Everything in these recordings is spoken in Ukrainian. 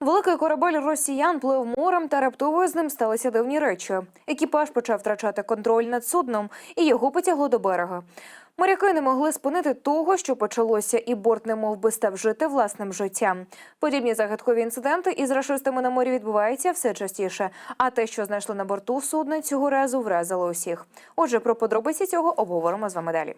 Великий корабель росіян плив морем, та раптово з ним сталися дивні речі. Екіпаж почав втрачати контроль над судном, і його потягло до берега. Моряки не могли спинити того, що почалося, і борт не мов би став жити власним життям. Подібні загадкові інциденти із рашистами на морі відбуваються все частіше. А те, що знайшли на борту судна, цього разу вразило усіх. Отже, про подробиці цього обговоримо з вами далі.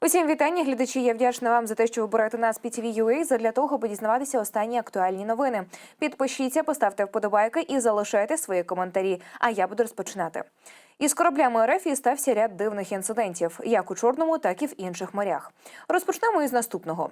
Усім вітання, глядачі. Я вдячна вам за те, що ви берете нас під TVUA задля того, аби дізнаватися останні актуальні новини. Підпишіться, поставте вподобайки і залишайте свої коментарі. А я буду розпочинати. Із кораблями РФ стався ряд дивних інцидентів, як у Чорному, так і в інших морях. Розпочнемо із наступного.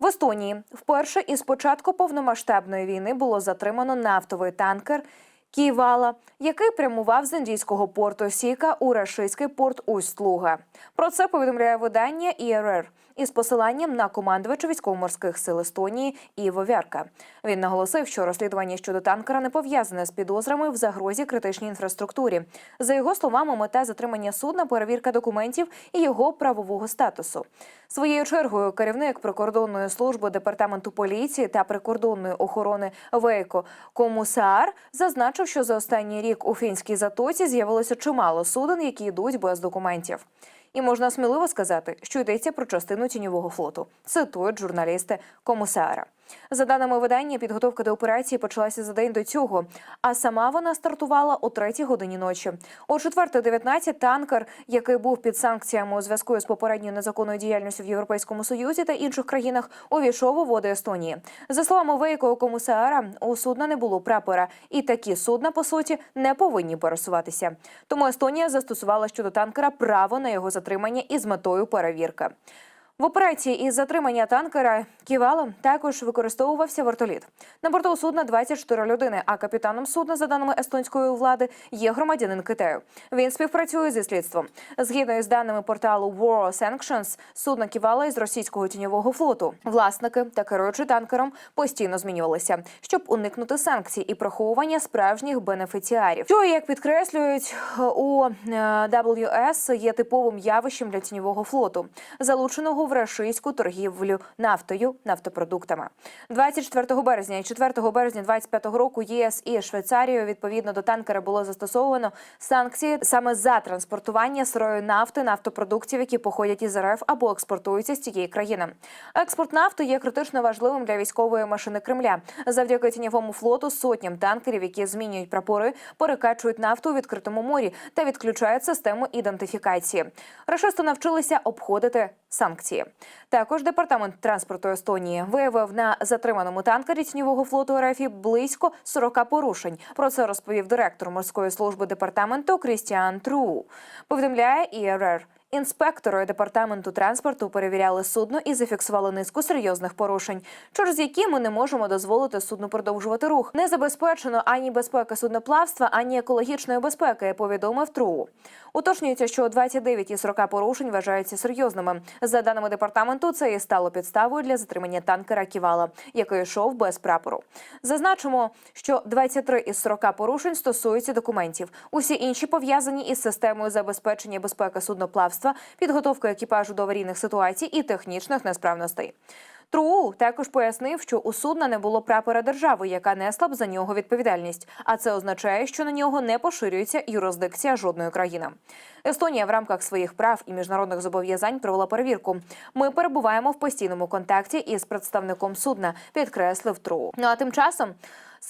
В Естонії вперше із початку повномасштабної війни було затримано нафтовий танкер Ківала, який прямував з індійського порту Сіка у рашистський порт Усть-Луга. Про це повідомляє видання ІРР із посиланням на командувача військово-морських сил Естонії Іво Вярка. Він наголосив, що розслідування щодо танкера не пов'язане з підозрами в загрозі критичній інфраструктурі. За його словами, мета затримання судна перевірка документів і його правового статусу. Своєю чергою керівник прикордонної служби департаменту поліції та прикордонної охорони Вейко Комусаар зазначив, що за останній рік у фінській затоці з'явилося чимало суден, які йдуть без документів. І можна сміливо сказати, що йдеться про частину тіньового флоту. Цитують журналісти Комусара. За даними видання, підготовка до операції почалася за день до цього, а сама вона стартувала о третій годині ночі. О 4.19 танкер, який був під санкціями у зв'язку з попередньою незаконною діяльністю в Європейському Союзі та інших країнах, увійшов у води Естонії. За словами Вейко Комусаара, у судна не було прапора, і такі судна по суті не повинні пересуватися. Тому Естонія застосувала щодо танкера право на його затримання із метою перевірки. В операції із затримання танкера Ківалом також використовувався вертоліт. На борту судна 24 людини, а капітаном судна, за даними естонської влади, є громадянин Китаю. Він співпрацює зі слідством. Згідно із даними порталу War Sanctions, судно Ківала із російського тіньового флоту. Власники та керуючи танкером постійно змінювалися, щоб уникнути санкцій і приховування справжніх бенефіціарів. Що, як підкреслюють у е, WS, є типовим явищем для тіньового флоту, залученого в рашистську торгівлю нафтою, нафтопродуктами. 24 березня і 4 березня 25 року ЄС і Швейцарією відповідно до танкера було застосовано санкції саме за транспортування сирої нафти, нафтопродуктів, які походять із РФ або експортуються з цієї країни. Експорт нафти є критично важливим для військової машини Кремля. Завдяки тіньовому флоту сотням танкерів, які змінюють прапори, перекачують нафту у відкритому морі та відключають систему ідентифікації. Рашисти навчилися обходити санкції. Також департамент транспорту Естонії виявив на затриманому танкері тіньового флоту РФ близько 40 порушень. Про це розповів директор морської служби департаменту Крістіан Тру. Повідомляє ІРР. Інспектори департаменту транспорту перевіряли судно і зафіксували низку серйозних порушень, через які ми не можемо дозволити судну продовжувати рух. Не забезпечено ані безпеки судноплавства, ані екологічної безпеки. Повідомив ТРУ. Уточнюється, що 29 із 40 порушень вважаються серйозними. За даними департаменту, це і стало підставою для затримання танкера Ківала, який йшов без прапору. Зазначимо, що 23 із 40 порушень стосуються документів. Усі інші пов'язані із системою забезпечення безпеки судноплавства, підготовки екіпажу до аварійних ситуацій і технічних несправностей. Тру також пояснив, що у судна не було прапора держави, яка несла б за нього відповідальність. А це означає, що на нього не поширюється юрисдикція жодної країни. Естонія в рамках своїх прав і міжнародних зобов'язань провела перевірку. Ми перебуваємо в постійному контакті із представником судна, підкреслив Тру. Ну а тим часом.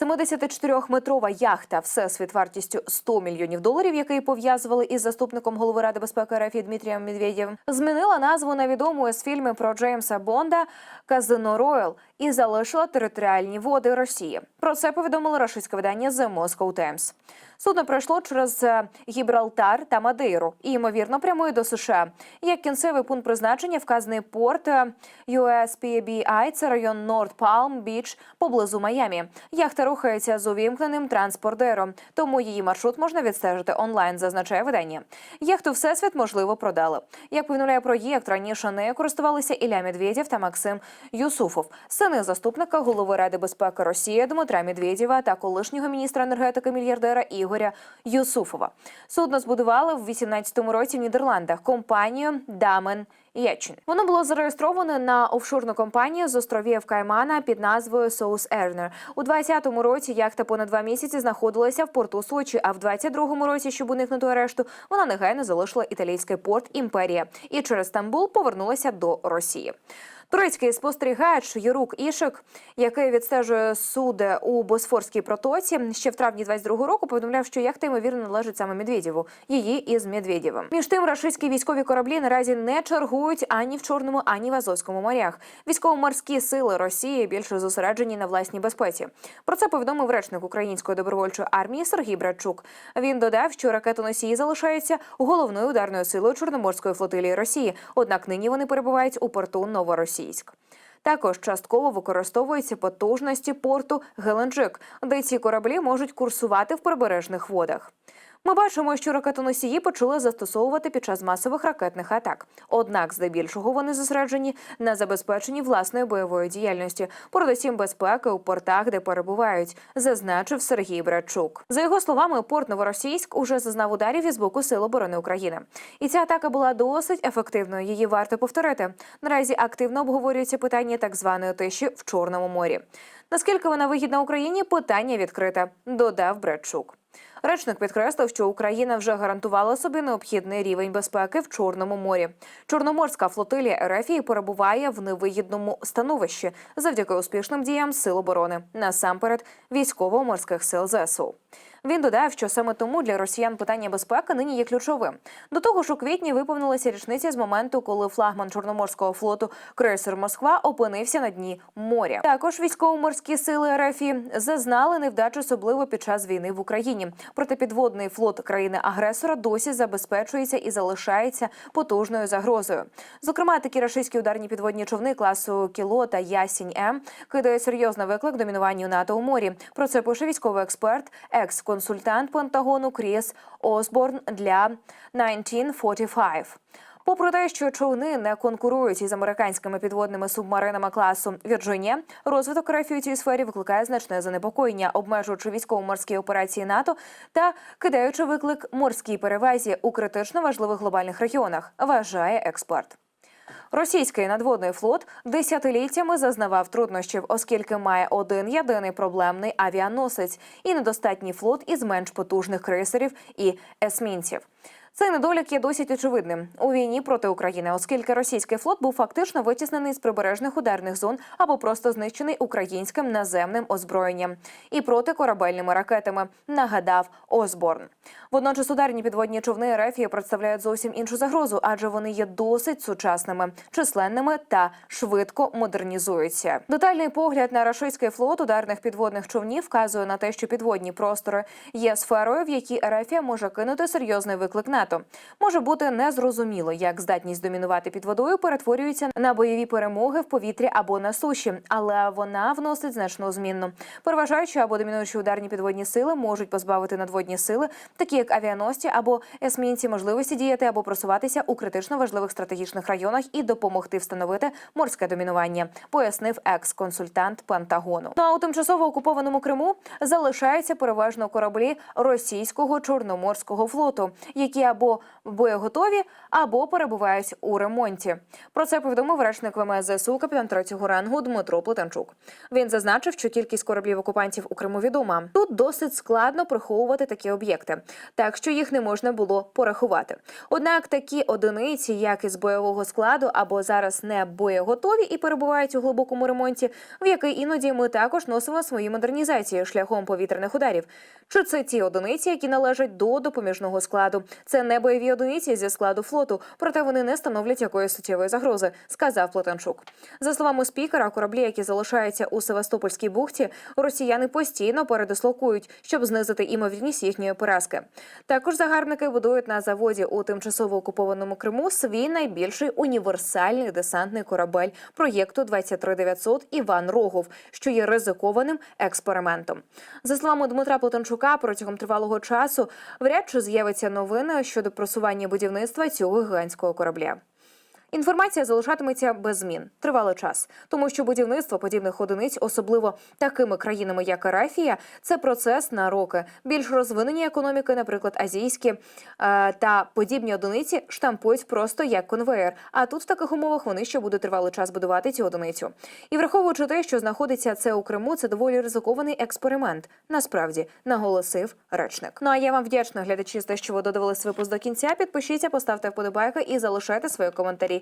74-метрова яхта Всесвіт вартістю 100 мільйонів доларів, який пов'язували із заступником голови ради безпеки РФ Дмитрієм Медведєвим, змінила назву на відому з фільму про Джеймса Бонда Казино Роyal і залишила територіальні води Росії. Про це повідомило російське видання The Moscow Times. Судно пройшло через е, Гібралтар та Мадейру і ймовірно прямує до США. Як кінцевий пункт призначення вказаний порт е, USPBI – це район Норд Палм Біч поблизу Майамі. Яхта рухається з увімкненим транспордером, тому її маршрут можна відстежити онлайн. Зазначає видання. Яхту всесвіт можливо продали. Як повідомляє проєкт, раніше нею користувалися Ілля Медведєв та Максим Юсуфов, син замінив заступника голови Ради безпеки Росії Дмитра Медведєва та колишнього міністра енергетики мільярдера Ігоря Юсуфова. Судно збудували в 18-му році в Нідерландах компанію Дамен. Ячин. Воно було зареєстроване на офшорну компанію з островів Каймана під назвою Соус Ернер. У 20-му році яхта понад два місяці знаходилася в порту Сочі, а в 22-му році, щоб уникнути арешту, вона негайно залишила італійський порт Імперія і через Стамбул повернулася до Росії. Турецький спостерігач Юрук Ішик, який відстежує суди у Босфорській протоці, ще в травні 22-го року повідомляв, що яхта ймовірно належить саме Медведєву, її із Медведєвим. Між тим, рашистські військові кораблі наразі не чергують ані в Чорному, ані в Азовському морях. Військово-морські сили Росії більше зосереджені на власній безпеці. Про це повідомив речник української добровольчої армії Сергій Братчук. Він додав, що ракетоносії залишаються головною ударною силою Чорноморської флотилії Росії. Однак нині вони перебувають у порту Новоросійськ. Також частково використовуються потужності порту Геленджик, де ці кораблі можуть курсувати в прибережних водах. Ми бачимо, що ракетоносії почали застосовувати під час масових ракетних атак. Однак, здебільшого, вони зосереджені на забезпеченні власної бойової діяльності, передусім безпеки у портах, де перебувають, зазначив Сергій Братчук. За його словами, порт Новоросійськ уже зазнав ударів із боку Сил оборони України. І ця атака була досить ефективною. Її варто повторити. Наразі активно обговорюється питання так званої тиші в Чорному морі. Наскільки вона вигідна Україні? Питання відкрите, додав Бредчук. Речник підкреслив, що Україна вже гарантувала собі необхідний рівень безпеки в Чорному морі. Чорноморська флотилія РФ перебуває в невигідному становищі завдяки успішним діям сил оборони, насамперед військово-морських сил ЗСУ. Він додав, що саме тому для росіян питання безпеки нині є ключовим. До того ж, у квітні виповнилася річниця з моменту, коли флагман Чорноморського флоту крейсер Москва опинився на дні моря. Також військово-морські сили РФ зазнали невдач, особливо під час війни в Україні. Проте підводний флот країни-агресора досі забезпечується і залишається потужною загрозою. Зокрема, такі рашистські ударні підводні човни класу Кіло та Ясінь М кидають серйозний виклик домінуванню НАТО у морі. Про це пише військовий експерт, екс-консультант Пентагону Кріс Осборн для 1945. Попри те, що човни не конкурують із американськими підводними субмаринами класу Вірджинія, розвиток РФ цій сфері викликає значне занепокоєння, обмежуючи військово-морські операції НАТО та кидаючи виклик морській перевезі у критично важливих глобальних регіонах, вважає експерт. Російський надводний флот десятиліттями зазнавав труднощів, оскільки має один єдиний проблемний авіаносець і недостатній флот із менш потужних крейсерів і есмінців. Цей недолік є досить очевидним у війні проти України, оскільки російський флот був фактично витіснений з прибережних ударних зон або просто знищений українським наземним озброєнням і протикорабельними ракетами. Нагадав Осборн. Водночас ударні підводні човни РФ представляють зовсім іншу загрозу, адже вони є досить сучасними, численними та швидко модернізуються. Детальний погляд на рашистський флот ударних підводних човнів вказує на те, що підводні простори є сферою, в якій РФ може кинути серйозний виклик НАТО. Може бути незрозуміло, як здатність домінувати під водою перетворюється на бойові перемоги в повітрі або на суші, але вона вносить значну змінну. Переважаючи або домінуючі ударні підводні сили можуть позбавити надводні сили, такі як авіаносці або есмінці, можливості діяти або просуватися у критично важливих стратегічних районах і допомогти встановити морське домінування, пояснив екс-консультант Пентагону. Ну а у тимчасово окупованому Криму залишаються переважно кораблі російського чорноморського флоту, які або боєготові, або перебувають у ремонті. Про це повідомив речник ВМС ЗСУ капітан третього рангу Дмитро Плетенчук. Він зазначив, що кількість кораблів окупантів у Криму відома. Тут досить складно приховувати такі об'єкти, так що їх не можна було порахувати. Однак такі одиниці, як із бойового складу, або зараз не боєготові і перебувають у глибокому ремонті, в який іноді ми також носимо свої модернізації шляхом повітряних ударів. Чи це ті одиниці, які належать до допоміжного складу? Це не бойові одиниці зі складу флоту, проте вони не становлять якоїсь суттєвої загрози, сказав Плетенчук. За словами спікера, кораблі, які залишаються у Севастопольській бухті, росіяни постійно передислокують, щоб знизити імовірність їхньої поразки. Також загарбники будують на заводі у тимчасово окупованому Криму свій найбільший універсальний десантний корабель проєкту 23900 Іван Рогов, що є ризикованим експериментом. За словами Дмитра Плетенчука, протягом тривалого часу вряд чи з'явиться новини щодо просування будівництва цього гігантського корабля. Інформація залишатиметься без змін тривалий час, тому що будівництво подібних одиниць, особливо такими країнами, як Арафія, це процес на роки. Більш розвинені економіки, наприклад, азійські е, та подібні одиниці штампують просто як конвеєр. А тут в таких умовах вони ще будуть тривалий час будувати цю одиницю. І враховуючи те, що знаходиться це у Криму, це доволі ризикований експеримент. Насправді наголосив речник. Ну а я вам вдячна, глядачі, за те, що ви додивились випуск до кінця. Підпишіться, поставте вподобайки і залишайте свої коментарі.